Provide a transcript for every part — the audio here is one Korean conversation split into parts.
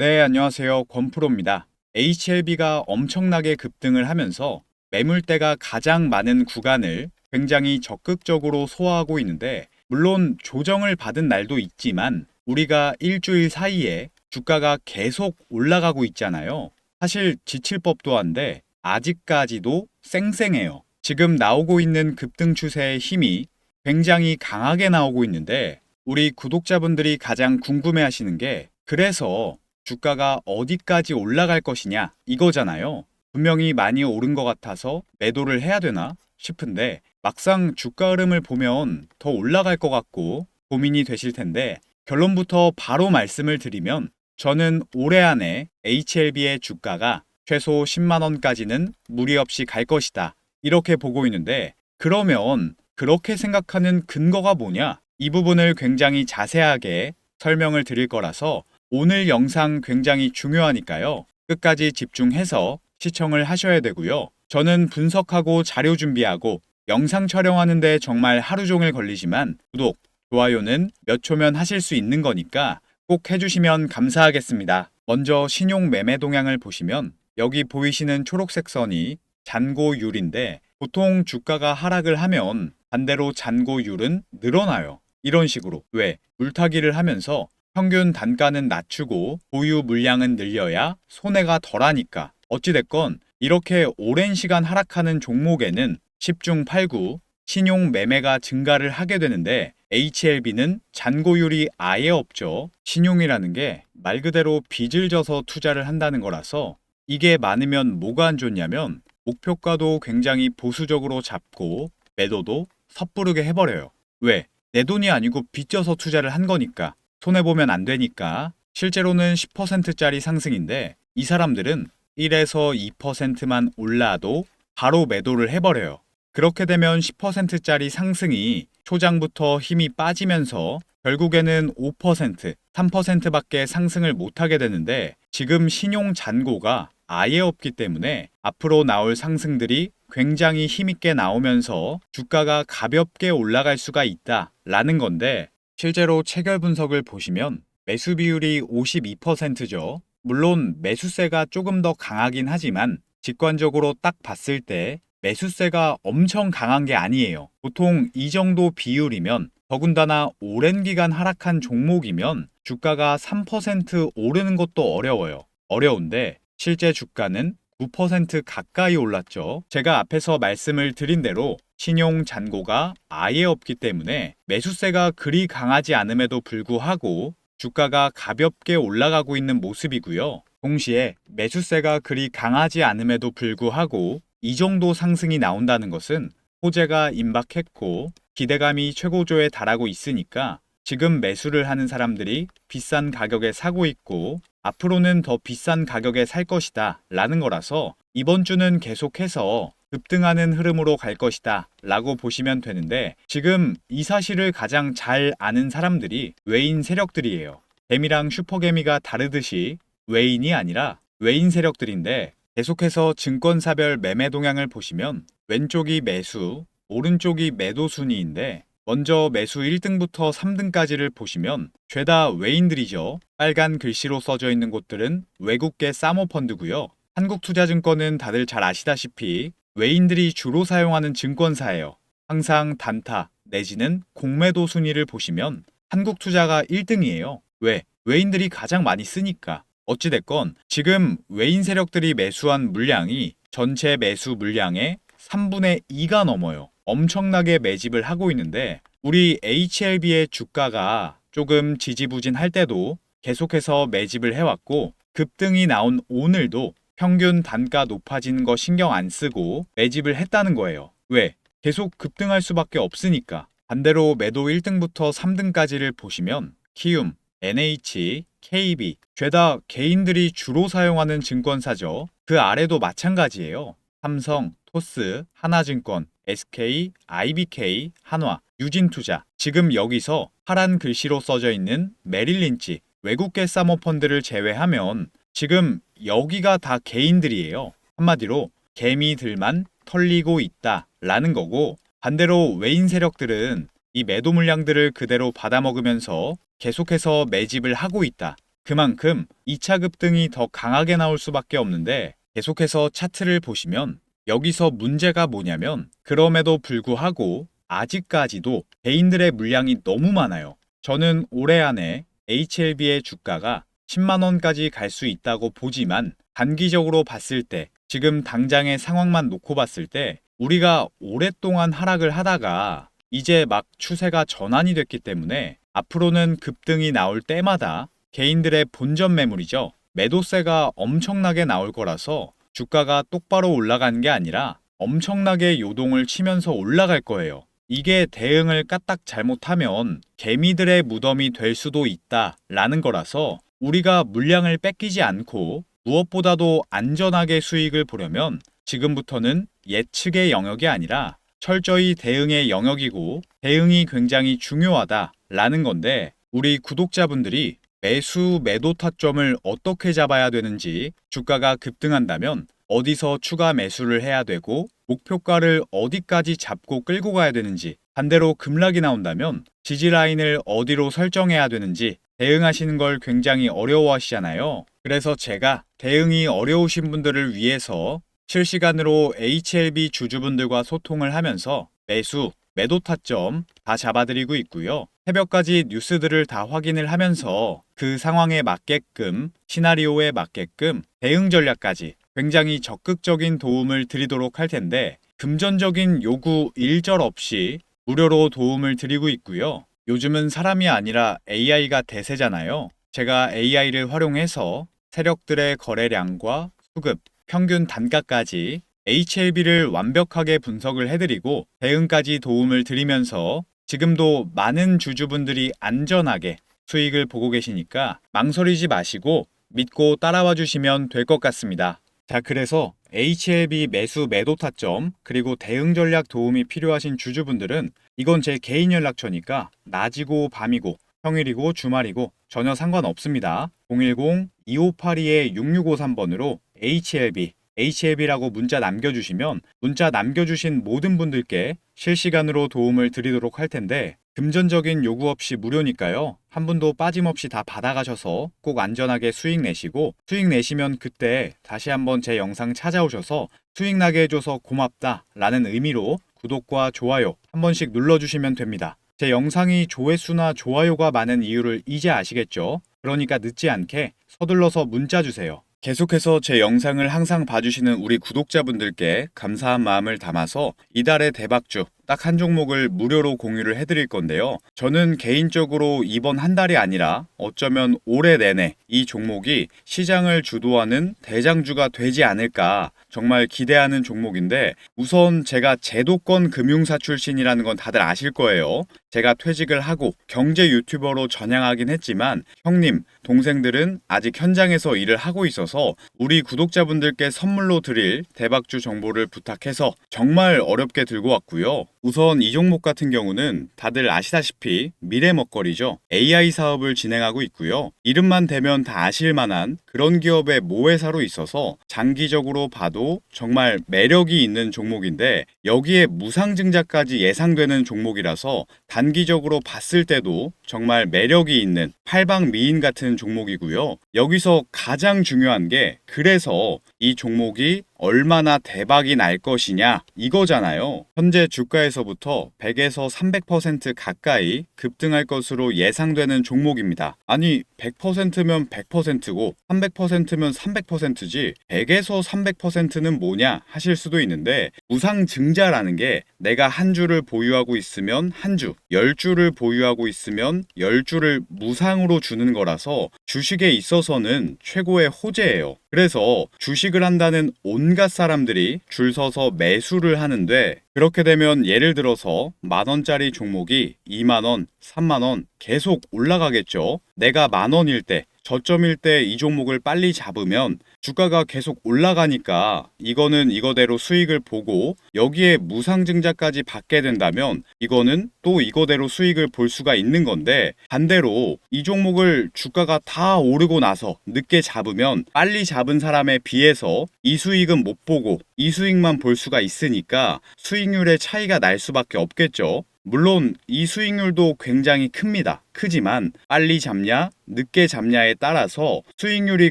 네, 안녕하세요. 권프로입니다. HLB가 엄청나게 급등을 하면서 매물대가 가장 많은 구간을 굉장히 적극적으로 소화하고 있는데, 물론 조정을 받은 날도 있지만, 우리가 일주일 사이에 주가가 계속 올라가고 있잖아요. 사실 지칠 법도 한데, 아직까지도 쌩쌩해요. 지금 나오고 있는 급등 추세의 힘이 굉장히 강하게 나오고 있는데, 우리 구독자분들이 가장 궁금해 하시는 게, 그래서 주가가 어디까지 올라갈 것이냐 이거잖아요. 분명히 많이 오른 것 같아서 매도를 해야 되나 싶은데 막상 주가 흐름을 보면 더 올라갈 것 같고 고민이 되실 텐데 결론부터 바로 말씀을 드리면 저는 올해 안에 HLB의 주가가 최소 10만 원까지는 무리 없이 갈 것이다. 이렇게 보고 있는데 그러면 그렇게 생각하는 근거가 뭐냐? 이 부분을 굉장히 자세하게 설명을 드릴 거라서 오늘 영상 굉장히 중요하니까요. 끝까지 집중해서 시청을 하셔야 되고요. 저는 분석하고 자료 준비하고 영상 촬영하는데 정말 하루 종일 걸리지만 구독, 좋아요는 몇 초면 하실 수 있는 거니까 꼭 해주시면 감사하겠습니다. 먼저 신용 매매 동향을 보시면 여기 보이시는 초록색 선이 잔고율인데 보통 주가가 하락을 하면 반대로 잔고율은 늘어나요. 이런 식으로. 왜? 물타기를 하면서 평균 단가는 낮추고 보유 물량은 늘려야 손해가 덜하니까. 어찌됐건 이렇게 오랜 시간 하락하는 종목에는 10중 8구 신용 매매가 증가를 하게 되는데 HLB는 잔고율이 아예 없죠. 신용이라는 게 말 그대로 빚을 져서 투자를 한다는 거라서 이게 많으면 뭐가 안 좋냐면 목표가도 굉장히 보수적으로 잡고 매도도 섣부르게 해버려요. 왜? 내 돈이 아니고 빚져서 투자를 한 거니까. 손해보면 안 되니까 실제로는 10%짜리 상승인데 이 사람들은 1에서 2%만 올라도 바로 매도를 해버려요. 그렇게 되면 10%짜리 상승이 초장부터 힘이 빠지면서 결국에는 5%, 3%밖에 상승을 못하게 되는데 지금 신용 잔고가 아예 없기 때문에 앞으로 나올 상승들이 굉장히 힘있게 나오면서 주가가 가볍게 올라갈 수가 있다 라는 건데 실제로 체결 분석을 보시면 매수 비율이 52%죠. 물론 매수세가 조금 더 강하긴 하지만 직관적으로 딱 봤을 때 매수세가 엄청 강한 게 아니에요. 보통 이 정도 비율이면 더군다나 오랜 기간 하락한 종목이면 주가가 3% 오르는 것도 어려워요. 어려운데 실제 주가는 9% 가까이 올랐죠. 제가 앞에서 말씀을 드린 대로 신용 잔고가 아예 없기 때문에 매수세가 그리 강하지 않음에도 불구하고 주가가 가볍게 올라가고 있는 모습이고요. 동시에 매수세가 그리 강하지 않음에도 불구하고 이 정도 상승이 나온다는 것은 호재가 임박했고 기대감이 최고조에 달하고 있으니까 지금 매수를 하는 사람들이 비싼 가격에 사고 있고 앞으로는 더 비싼 가격에 살 것이다 라는 거라서 이번 주는 계속해서 급등하는 흐름으로 갈 것이다 라고 보시면 되는데 지금 이 사실을 가장 잘 아는 사람들이 외인 세력들이에요. 개미랑 슈퍼개미가 다르듯이 외인이 아니라 외인 세력들인데 계속해서 증권사별 매매 동향을 보시면 왼쪽이 매수, 오른쪽이 매도 순위인데 먼저 매수 1등부터 3등까지를 보시면 죄다 외인들이죠. 빨간 글씨로 써져 있는 곳들은 외국계 사모펀드고요. 한국투자증권은 다들 잘 아시다시피 외인들이 주로 사용하는 증권사예요. 항상 단타 내지는 공매도 순위를 보시면 한국투자가 1등이에요. 왜? 외인들이 가장 많이 쓰니까. 어찌됐건 지금 외인 세력들이 매수한 물량이 전체 매수 물량의 3분의 2가 넘어요. 엄청나게 매집을 하고 있는데 우리 HLB의 주가가 조금 지지부진할 때도 계속해서 매집을 해왔고 급등이 나온 오늘도 평균 단가 높아지는 거 신경 안 쓰고 매집을 했다는 거예요. 왜? 계속 급등할 수밖에 없으니까. 반대로 매도 1등부터 3등까지를 보시면 키움, NH, KB 죄다 개인들이 주로 사용하는 증권사죠. 그 아래도 마찬가지예요. 삼성, 토스, 하나증권, SK, IBK, 한화, 유진투자. 지금 여기서 파란 글씨로 써져 있는 메릴린치, 외국계 사모펀드를 제외하면 지금 여기가 다 개인들이에요. 한마디로 개미들만 털리고 있다 라는 거고 반대로 외인 세력들은 이 매도 물량들을 그대로 받아먹으면서 계속해서 매집을 하고 있다. 그만큼 2차 급등이 더 강하게 나올 수밖에 없는데 계속해서 차트를 보시면 여기서 문제가 뭐냐면 그럼에도 불구하고 아직까지도 개인들의 물량이 너무 많아요. 저는 올해 안에 HLB의 주가가 10만 원까지 갈 수 있다고 보지만 단기적으로 봤을 때 지금 당장의 상황만 놓고 봤을 때 우리가 오랫동안 하락을 하다가 이제 막 추세가 전환이 됐기 때문에 앞으로는 급등이 나올 때마다 개인들의 본전 매물이죠. 매도세가 엄청나게 나올 거라서 주가가 똑바로 올라가는 게 아니라 엄청나게 요동을 치면서 올라갈 거예요. 이게 대응을 까딱 잘못하면 개미들의 무덤이 될 수도 있다 라는 거라서 우리가 물량을 뺏기지 않고 무엇보다도 안전하게 수익을 보려면 지금부터는 예측의 영역이 아니라 철저히 대응의 영역이고 대응이 굉장히 중요하다 라는 건데 우리 구독자분들이 매수 매도 타점을 어떻게 잡아야 되는지 주가가 급등한다면 어디서 추가 매수를 해야 되고 목표가를 어디까지 잡고 끌고 가야 되는지 반대로 급락이 나온다면 지지 라인을 어디로 설정해야 되는지 대응하시는 걸 굉장히 어려워하시잖아요. 그래서 제가 대응이 어려우신 분들을 위해서 실시간으로 HLB 주주분들과 소통을 하면서 매수, 매도 타점 다 잡아드리고 있고요. 새벽까지 뉴스들을 다 확인을 하면서 그 상황에 맞게끔 시나리오에 맞게끔 대응 전략까지 굉장히 적극적인 도움을 드리도록 할 텐데 금전적인 요구 일절 없이 무료로 도움을 드리고 있고요. 요즘은 사람이 아니라 AI가 대세잖아요. 제가 AI를 활용해서 세력들의 거래량과 수급, 평균 단가까지 HLB를 완벽하게 분석을 해드리고 대응까지 도움을 드리면서 지금도 많은 주주분들이 안전하게 수익을 보고 계시니까 망설이지 마시고 믿고 따라와 주시면 될 것 같습니다. 자, 그래서 HLB 매수 매도 타점 그리고 대응 전략 도움이 필요하신 주주분들은 이건 제 개인 연락처니까 낮이고 밤이고 평일이고 주말이고 전혀 상관없습니다. 010-2582-6653번으로 HLB HLB라고 문자 남겨주시면 문자 남겨주신 모든 분들께 실시간으로 도움을 드리도록 할 텐데 금전적인 요구 없이 무료니까요. 한 분도 빠짐없이 다 받아가셔서 꼭 안전하게 수익 내시고 수익 내시면 그때 다시 한번 제 영상 찾아오셔서 수익 나게 해줘서 고맙다 라는 의미로 구독과 좋아요 한 번씩 눌러주시면 됩니다. 제 영상이 조회수나 좋아요가 많은 이유를 이제 아시겠죠? 그러니까 늦지 않게 서둘러서 문자 주세요. 계속해서 제 영상을 항상 봐주시는 우리 구독자분들께 감사한 마음을 담아서 이달의 대박주 딱 한 종목을 무료로 공유를 해드릴 건데요. 저는 개인적으로 이번 한 달이 아니라 어쩌면 올해 내내 이 종목이 시장을 주도하는 대장주가 되지 않을까 정말 기대하는 종목인데 우선 제가 제도권 금융사 출신이라는 건 다들 아실 거예요. 제가 퇴직을 하고 경제 유튜버로 전향하긴 했지만 형님, 동생들은 아직 현장에서 일을 하고 있어서 우리 구독자분들께 선물로 드릴 대박주 정보를 부탁해서 정말 어렵게 들고 왔고요. 우선 이 종목 같은 경우는 다들 아시다시피 미래 먹거리죠. AI 사업을 진행하고 있고요. 이름만 대면 다 아실 만한 그런 기업의 모회사로 있어서 장기적으로 봐도 정말 매력이 있는 종목인데 여기에 무상증자까지 예상되는 종목이라서 단기적으로 봤을 때도 정말 매력이 있는 팔방 미인 같은 종목이고요. 여기서 가장 중요한 게 그래서 이 종목이 얼마나 대박이 날 것이냐 이거잖아요. 현재 주가에서부터 100에서 300% 가까이 급등할 것으로 예상되는 종목입니다. 아니 100%면 100%고 300%면 300%지 100에서 300%는 뭐냐 하실 수도 있는데 무상증자라는 게 내가 한 주를 보유하고 있으면 한 주, 열 주를 보유하고 있으면 열 주를 무상으로 주는 거라서 주식에 있어서는 최고의 호재예요. 그래서 주식을 한다는 온갖 사람들이 줄 서서 매수를 하는데 그렇게 되면 예를 들어서 만 원짜리 종목이 2만 원, 3만 원 계속 올라가겠죠. 내가 만 원일 때 저점일 때 이 종목을 빨리 잡으면 주가가 계속 올라가니까 이거는 이거대로 수익을 보고 여기에 무상증자까지 받게 된다면 이거는 또 이거대로 수익을 볼 수가 있는 건데 반대로 이 종목을 주가가 다 오르고 나서 늦게 잡으면 빨리 잡은 사람에 비해서 이 수익은 못 보고 이 수익만 볼 수가 있으니까 수익률의 차이가 날 수밖에 없겠죠. 물론 이 수익률도 굉장히 큽니다. 크지만 빨리 잡냐, 늦게 잡냐에 따라서 수익률이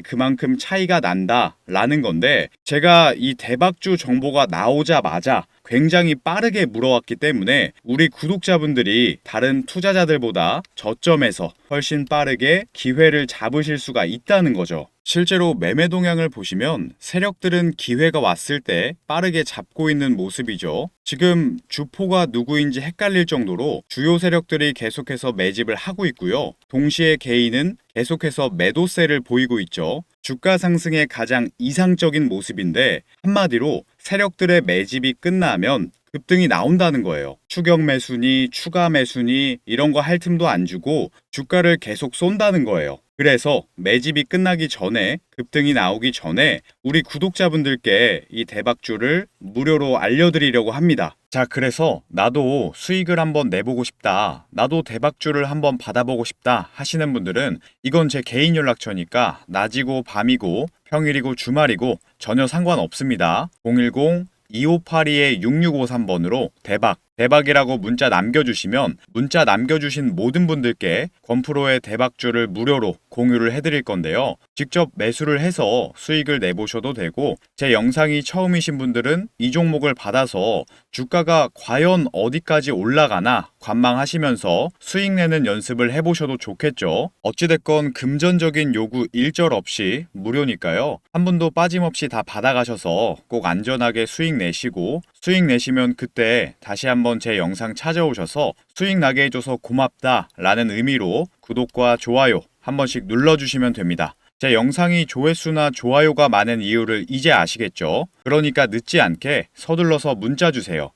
그만큼 차이가 난다 라는 건데 제가 이 대박주 정보가 나오자마자 굉장히 빠르게 물어왔기 때문에 우리 구독자분들이 다른 투자자들보다 저점에서 훨씬 빠르게 기회를 잡으실 수가 있다는 거죠. 실제로 매매 동향을 보시면 세력들은 기회가 왔을 때 빠르게 잡고 있는 모습이죠. 지금 주포가 누구인지 헷갈릴 정도로 주요 세력들이 계속해서 매집을 하고 있고요. 동시에 개인은 계속해서 매도세를 보이고 있죠. 주가 상승의 가장 이상적인 모습인데 한마디로 세력들의 매집이 끝나면 급등이 나온다는 거예요. 추격 매수니 추가 매수니 이런 거 할 틈도 안 주고 주가를 계속 쏜다는 거예요. 그래서 매집이 끝나기 전에 급등이 나오기 전에 우리 구독자분들께 이 대박주를 무료로 알려드리려고 합니다. 자, 그래서 나도 수익을 한번 내보고 싶다. 나도 대박주를 한번 받아보고 싶다 하시는 분들은 이건 제 개인 연락처니까 낮이고 밤이고 평일이고 주말이고 전혀 상관없습니다. 010 2582-6653번으로 대박, 대박이라고 문자 남겨주시면 문자 남겨주신 모든 분들께 건프로의 대박주를 무료로 공유를 해드릴 건데요. 직접 매수를 해서 수익을 내보셔도 되고 제 영상이 처음이신 분들은 이 종목을 받아서 주가가 과연 어디까지 올라가나 관망하시면서 수익 내는 연습을 해보셔도 좋겠죠. 어찌됐건 금전적인 요구 일절 없이 무료니까요. 한 분도 빠짐없이 다 받아가셔서 꼭 안전하게 수익 내시고 수익 내시면 그때 다시 한번 제 영상 찾아오셔서 수익 나게 해줘서 고맙다 라는 의미로 구독과 좋아요 한 번씩 눌러주시면 됩니다. 제 영상이 조회수나 좋아요가 많은 이유를 이제 아시겠죠? 그러니까 늦지 않게 서둘러서 문자 주세요.